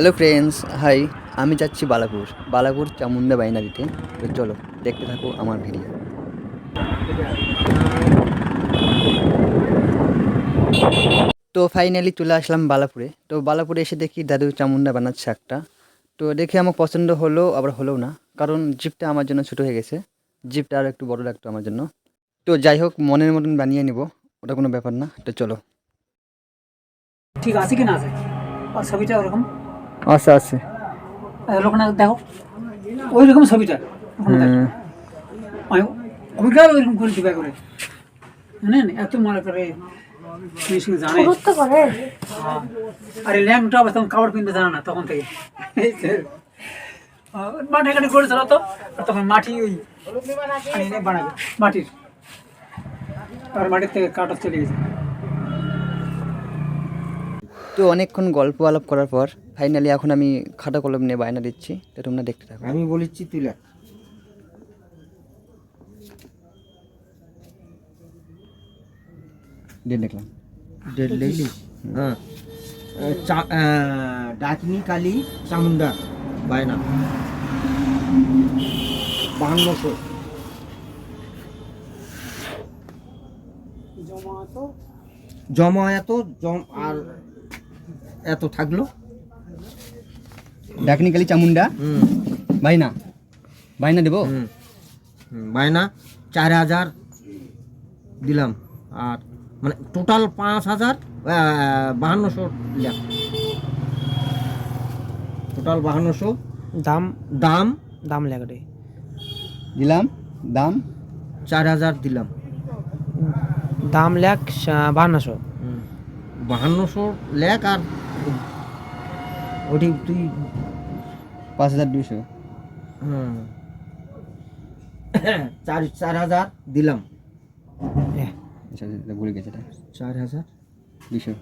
Hello friends high আমি যাচ্ছি বালাপুর বালাপুর চামুন্ডা বাইনা দিতে। তো চলো, দেখতে থাকো আমার ভিডিও তো ফাইনালি চলে আসলাম বালাপুরে। তো বালাপুরে এসে দেখি দাদু চামুন্ডা বানাচ্ছে একটা। তো দেখে আমার পছন্দ হলো, আবার হলো না। কারণ জিপটা আমার জন্য ছোটো হয়ে গেছে। জিপটা আরও একটু বড় লাগতো আমার জন্য। তো যাই হোক, মনের মতন বানিয়ে নিব। ওটা কোনো ব্যাপার না। তো চলো। ঠিক আছে কি না আছে ছবিটা ওরকম আচ্ছা আছে। ওরকম দেখো। ওই রকম ছবিটা অভিজ্ঞতা ওইরকম করে দিবা করে। জানেন? এত মনে করে মিশিং জানে। হ্যাঁ। আর ল্যাম্পটা তখন কাপড় কিনতে জানে না তখন থেকে। এই যে, আহ, মাটি করে চলো তো। আর তখন মাটি ওই বানাবে মাটির। আর মাটির থেকে কাটা চলে গেছে। তো অনেকক্ষণ গল্প আলাপ করার পর ফাইনালি এখন আমি খাতা কলম নিয়ে বায়না দিচ্ছি তো তোমরা দেখতে থাকো। আমি বলেছি তুই লেখ। দিয়ে দেখলাম। ডেট লিখলি হ্যাঁ। আহ, চা- আহ, ডাকিনি কালী চামুন্ডা বায়না। বাহান্নশো জমা এত জম আর এত থাকল। ডাকনিকালি চামুন্ডা হুম। বাইনা। বাইনা দেবো? হুম। হুম, বায়না চার হাজার দিলাম। আর মানে টোটাল পাঁচ হাজার বাহান্নশো লেখ টোটাল বাহান্নশো। দাম? দাম? দাম লাগবে দিলাম। দাম? চার হাজার দিলাম। দাম লেখ বাহান্নশো। বাহান্নশো লেখ আর ওটি তুই পাঁচ হাজার দুশো হুম, চার চার হাজার দিলাম। আচ্ছা আচ্ছা, ভুলে গেছে এটা। চার হাজার? দুশো